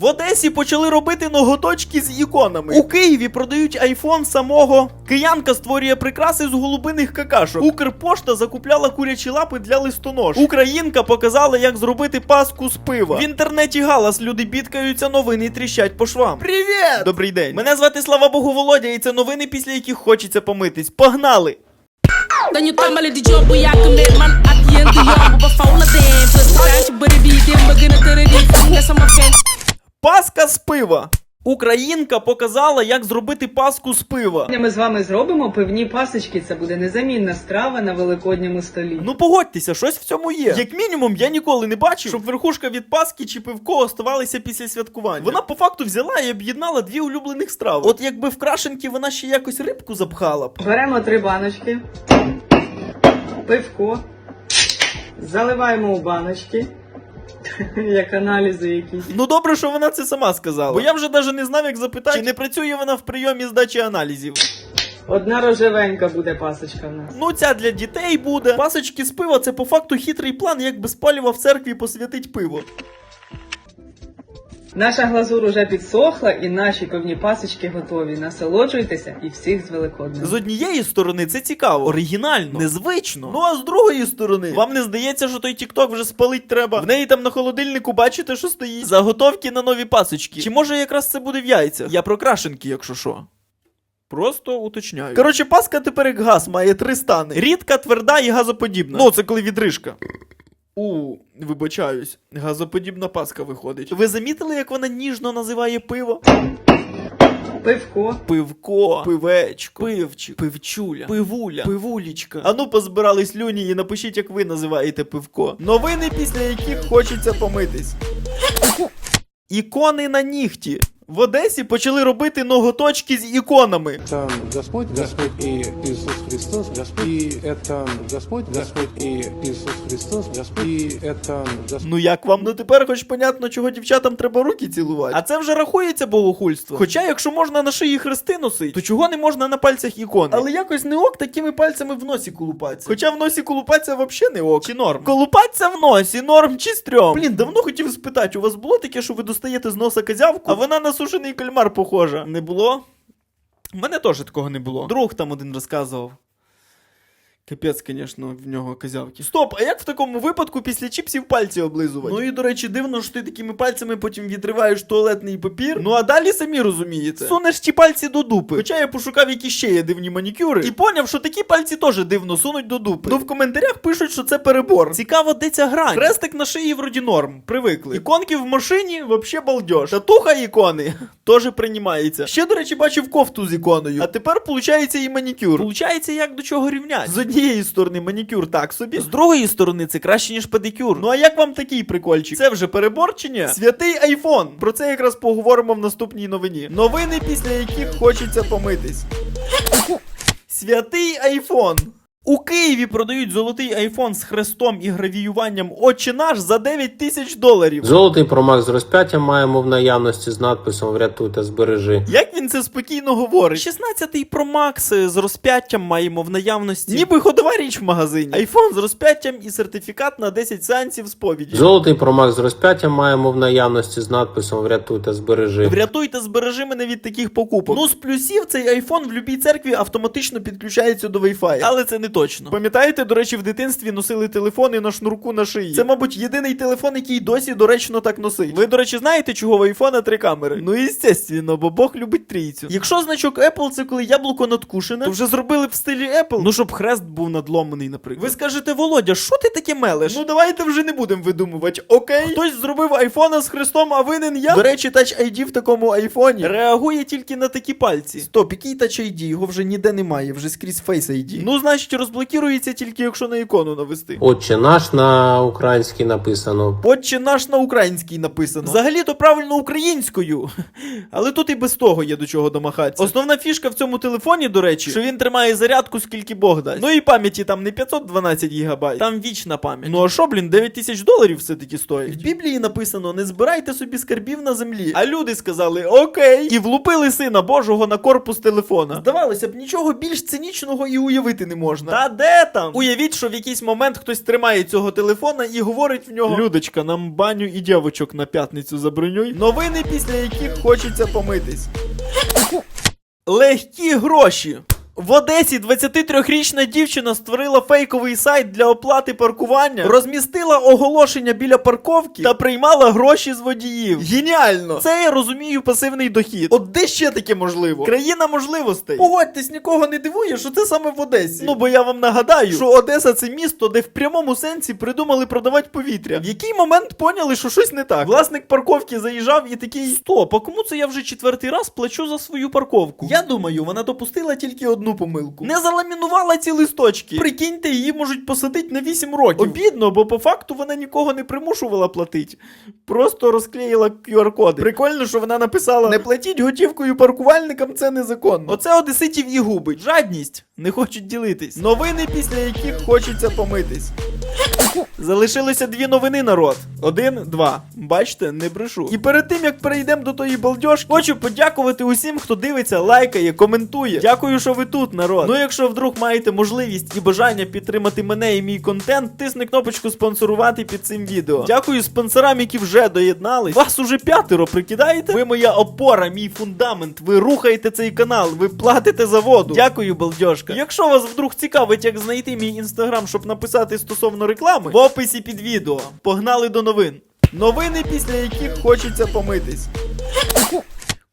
В Одесі почали робити ноготочки з іконами. У Києві продають айфон самого. Киянка створює прикраси з голубиних какашок. Укрпошта закупляла курячі лапи для листонож. Українка показала, як зробити паску з пива. В інтернеті галас люди бідкаються, новини тріщать по швам. Привіт! Добрий день. Мене звати Слава Богу Володя, і це новини, після яких хочеться помитись. Погнали! Паска з пива. Українка показала, як зробити паску з пива. Ми з вами зробимо пивні пасочки. Це буде незамінна страва на великодньому столі. Ну погодьтеся, щось в цьому є. Як мінімум, я ніколи не бачив, щоб верхушка від паски чи пивко оставалися після святкування. Вона по факту взяла і об'єднала дві улюблених страви. От якби в крашенки вона ще якось рибку запхала б. Беремо три баночки, пивко, заливаємо у баночки, як аналізи якісь. Ну добре, що вона це сама сказала. Бо я вже навіть не знав, як запитати, чи не працює вона в прийомі здачі аналізів. Одна рожевенька буде пасочка в нас. Ну, ця для дітей буде. Пасочки з пива це по факту хитрий план, як без паліва в церкві посвятить пиво. Наша глазур уже підсохла і наші пивні пасочки готові. Насолоджуйтеся і всіх з Великоднем. З однієї сторони це цікаво, оригінально, незвично. Ну а з другої сторони, вам не здається, що той тікток вже спалить треба. В неї там на холодильнику бачите, що стоїть. Заготовки на нові пасочки. Чи може якраз це буде в яйцях? Я про крашенки, якщо що. Просто уточняю. Коротше, паска тепер як газ має три стани: рідка, тверда і газоподібна. Ну, це коли відрижка. У, вибачаюсь, газоподібна паска виходить. Ви замітили, як вона ніжно називає пиво? Пивко. Пивко, пивечко, пивчик, пивчуля, пивуля, пивулічка. Ану позбирали слюні і напишіть, як ви називаєте пивко. Новини, після яких хочеться помитись. Ікони на нігті. В Одесі почали робити ноготочки з іконами. Это Господь, Господь и Иисус Христос, Господь, и это Господь, Господь и Иисус Христос, Господь, и это Господь. Ну як вам? Ну тепер хоч понятно, чого дівчатам треба руки цілувати. А це вже рахується богохульство. Хоча, якщо можна на шиї хрести носити, то чого не можна на пальцях ікони? Але якось не ок такими пальцями в носі колупатися. Хоча в носі колупатися взагалі не ок. Чи норм? Колупатися в носі, норм чи стрьом? Блін, давно хотів спитати, у вас було таке, що ви достаєте з носа козявку, а вона на сушений кальмар похожа? Не було? У мене теж такого не було. Друг там один розказував. Капець, звісно, в нього козявки. Стоп, а як в такому випадку після чіпсів пальці облизувати? Ну і до речі, дивно, що ти такими пальцями потім відриваєш туалетний папір. Ну а далі самі розумієте. Сунеш ті пальці до дупи. Хоча я пошукав, які ще є дивні манікюри, і поняв, що такі пальці теж дивно сунуть до дупи. Ну в коментарях пишуть, що це перебор. Цікаво, де ця грань. Хрестик на шиї вроді норм. Привикли. Іконки в машині вообще балдеж. Татуха ікони теж приймається. Ще, до речі, бачив кофту з іконою. А тепер получається і манікюр. Получається, як до чого рівнять. З однієї сторони манікюр так собі, з другої сторони це краще, ніж педикюр. Ну а як вам такий прикольчик? Це вже переборчення? Святий айфон. Про це якраз поговоримо в наступній новині. Новини, після яких хочеться помитись. Святий айфон. У Києві продають золотий айфон з хрестом і гравіюванням Отче наш за 9 тисяч доларів. Золотий промак з розп'яттям маємо в наявності з надписом Врятуй та збережи. Як він це спокійно говорить? 16-й Pro Max з розп'яттям маємо в наявності. Ніби ходова річ в магазині. Айфон з розп'яттям і сертифікат на 10 сеансів сповіді. Золотий промак з розп'яттям маємо в наявності з надписом Врятуй та збережи. Врятуйте, збережи мене від таких покупок. Ну, з плюсів цей айфон в будь-якій церкві автоматично підключається до Wi-Fi. Але це не точно. Пам'ятаєте, до речі, в дитинстві носили телефони на шнурку на шиї. Це, мабуть, єдиний телефон, який досі доречно так носить. Ви, до речі, знаєте, чого в айфона три камери? Ну, естественно, бо Бог любить трійцю. Якщо значок Apple це коли яблуко надкушене, то вже зробили в стилі Apple. Ну, щоб хрест був надломаний, наприклад. Ви скажете, Володя, що ти таке мелеш? Ну давайте вже не будемо видумувати. Окей, хтось зробив айфона з хрестом, а винен я. До речі, Touch ID в такому айфоні реагує тільки на такі пальці. Стоп, який Touch ID? Його вже ніде немає, вже скрізь Face ID. Ну, значить, розблокірується тільки якщо на ікону навести. Отче наш на українській написано. Отче наш на українській написано. Взагалі-то правильно українською. Але тут і без того є до чого домахатися. Основна фішка в цьому телефоні, до речі, що він тримає зарядку скільки Бог дасть. Ну і пам'яті там не 512 гігабайт, там вічна пам'ять. Ну а що, блін, 9 тисяч доларів все-таки стоїть. В Біблії написано: не збирайте собі скарбів на землі. А люди сказали окей. І влупили сина Божого на корпус телефона. Здавалося б, нічого більш цинічного і уявити не можна. Телефона. Та де там? Уявіть, що в якийсь момент хтось тримає цього телефона і говорить в нього: Людочка, нам баню і дівочок на п'ятницю забронюй. Новини, після яких хочеться помитись. Легкі гроші. В Одесі 23-річна дівчина створила фейковий сайт для оплати паркування, розмістила оголошення біля парковки та приймала гроші з водіїв. Геніально! Це я розумію пасивний дохід. От де ще таке можливо? Країна можливостей. Погодьтесь, нікого не дивує, що це саме в Одесі. Ну бо я вам нагадаю, що Одеса це місто, де в прямому сенсі придумали продавати повітря. В який момент поняли, що щось не так. Власник парковки заїжджав і такий: Стоп, а кому це я вже четвертий раз плачу за свою парковку? Я думаю, вона допустила тільки одну помилку. Не заламінувала ці листочки. Прикиньте, її можуть посадити на 8 років. Обідно, бо по факту вона нікого не примушувала платити. Просто розклеїла QR-коди. Прикольно, що вона написала: не платіть готівкою паркувальникам, це незаконно. Оце одеситів і губить. Жадність. Не хочуть ділитись. Новини, після яких хочеться помитись. Залишилося дві новини, народ. Один, два. Бачите, не брешу. І перед тим як перейдемо до тої балдьошки, хочу подякувати усім, хто дивиться, лайкає, коментує. Дякую, що ви тут, народ. Ну, якщо вдруг маєте можливість і бажання підтримати мене і мій контент, тисни кнопочку спонсорувати під цим відео. Дякую спонсорам, які вже доєднались. Вас уже п'ятеро, прикидаєте? Ви моя опора, мій фундамент. Ви рухаєте цей канал, ви платите за воду. Дякую, балдьошка. Якщо вас вдруг цікавить, як знайти мій інстаграм, щоб написати стосовно реклами, в описі під відео. Погнали до новин. Новини, після яких хочеться помитись.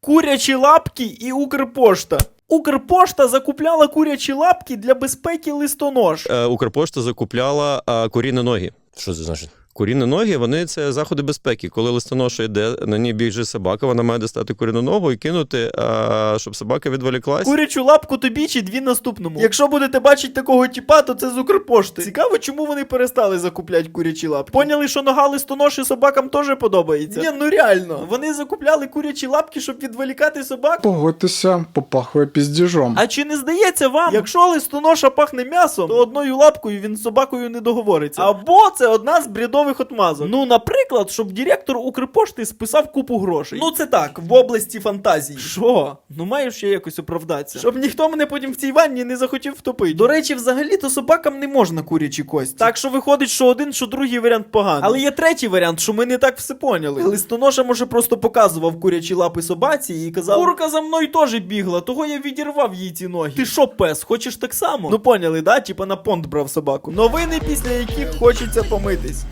Курячі лапки і Укрпошта. Укрпошта закупляла курячі лапки для безпеки листонож. Е, Укрпошта закупляла а, куріні ноги. Що це значить? Куріні ноги вони це заходи безпеки. Коли листоноша йде, на ній біжить собака, вона має достати куріну ногу і кинути, а, щоб собака відволіклась. Курячу лапку тобі чи дві наступному. Якщо будете бачити такого тіпа, то це з Укрпошти. Цікаво, чому вони перестали закупляти курячі лапки. Поняли, що нога листоноші собакам теж подобається. Ні, ну реально. Вони закупляли курячі лапки, щоб відволікати собак. Погодьтеся, попахує піздіжом. А чи не здається вам, якщо листоноша пахне м'ясом, то одною лапкою він з собакою не договориться. Або це одна з брідових отмазок. Ну, наприклад, щоб директор Укрпошти списав купу грошей. Ну це так, в області фантазії. Що? Ну маєш ще якось оправдатися. Щоб ніхто мене потім в цій ванні не захотів втопити. До речі, взагалі-то собакам не можна курячі кості. Так що виходить, що один, що другий варіант поганий. Але є третій варіант, що ми не так все поняли. Листоноша може просто показував курячі лапи собаці і казав: Курка за мною теж бігла, того я відірвав їй ці ноги. Ти що, пес, хочеш так само? Ну поняли, да? Типа на понт брав собаку. Новини, після яких хочеться помитись.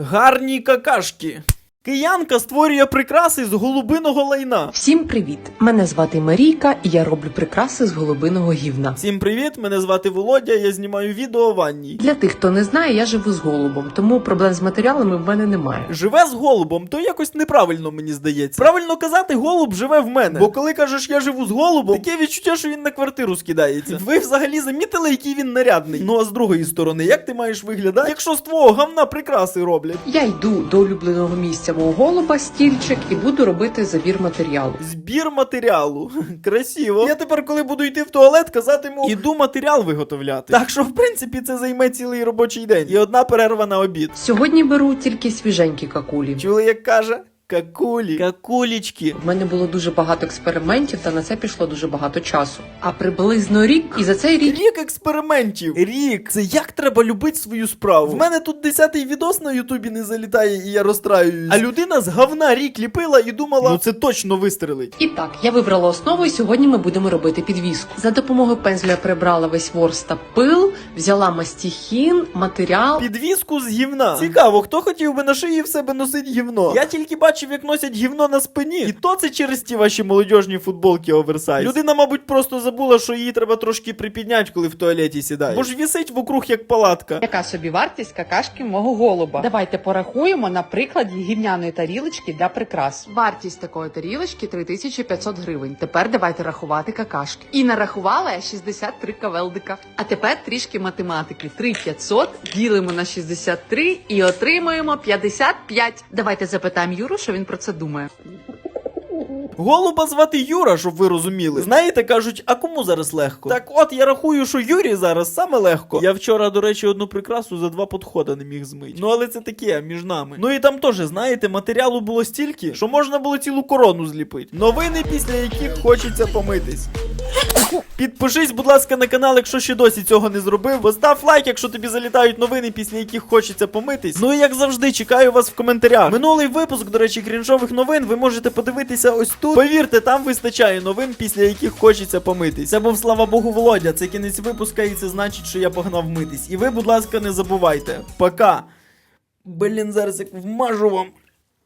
Гарні какашки. Киянка створює прикраси з голубиного лайна. Всім привіт! Мене звати Марійка, і я роблю прикраси з голубиного гівна. Всім привіт! Мене звати Володя, я знімаю відео у ванній. Для тих, хто не знає, я живу з голубом, тому проблем з матеріалами в мене немає. Живе з голубом, то якось неправильно мені здається. Правильно казати, голуб живе в мене. Бо коли кажеш, я живу з голубом, таке відчуття, що він на квартиру скидається. Ви взагалі замітили, який він нарядний. Ну а з другої сторони, як ти маєш виглядати, якщо з твого гамна прикраси роблять? Я йду до улюбленого місця мого голуба, стільчик, і буду робити забір матеріалу. Збір матеріалу. Красиво. Я тепер, коли буду йти в туалет, казатиму, іду матеріал виготовляти. Так що, в принципі, це займе цілий робочий день. І одна перерва на обід. Сьогодні беру тільки свіженькі какулі. Чули, як каже? Какулі. Какулічки. В мене було дуже багато експериментів, та на це пішло дуже багато часу. А приблизно рік, і за цей рік Рік експериментів. Рік. Це як треба любити свою справу. В мене тут десятий відос на Ютубі не залітає, і я розстраююсь. А людина з говна рік ліпила і думала, ну це точно вистрелить. І так, я вибрала основу, і сьогодні ми будемо робити підвіску. За допомогою пензля прибрала весь ворс та пил, взяла мастихін, матеріал. Підвіску з гівна. Цікаво, хто хотів би на шиї в себе носити гівно? Я тільки бачив, як носять гівно на спині. І то це через ті ваші молодіжні футболки оверсайз. Людина, мабуть, просто забула, що її треба трошки припідняти, коли в туалеті сідає. Бо ж вісить вокруг як палатка. Яка собі вартість какашки мого голуба? Давайте порахуємо на прикладі гівняної тарілочки для прикрас. Вартість такої тарілочки 3500 гривень. Тепер давайте рахувати какашки. І нарахувала я 63 кавелдика. А тепер трішки математики. 3500 ділимо на 63 і отримуємо 55. Давайте запитаємо Юру, що він про це думає. Голуба звати Юра, щоб ви розуміли. Знаєте, кажуть, а кому зараз легко? Так от я рахую, що Юрі зараз саме легко. Я вчора, до речі, одну прикрасу за два подходи не міг змити. Ну але це таке між нами. Ну і там теж, знаєте, матеріалу було стільки, що можна було цілу корону зліпити. Новини, після яких хочеться помитись. Підпишись, будь ласка, на канал, якщо ще досі цього не зробив. Постав лайк, якщо тобі залітають новини, після яких хочеться помитись. Ну і як завжди, чекаю вас в коментарях. Минулий випуск, до речі, крінжових новин, ви можете подивитися ось тут. Повірте, там вистачає новин, після яких хочеться помитись. Це був слава Богу, Володя. Це кінець випуска, і це значить, що я погнав митись. І ви, будь ласка, не забувайте. Пока. Блін, зараз як вмажу вам.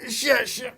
Ще, ще.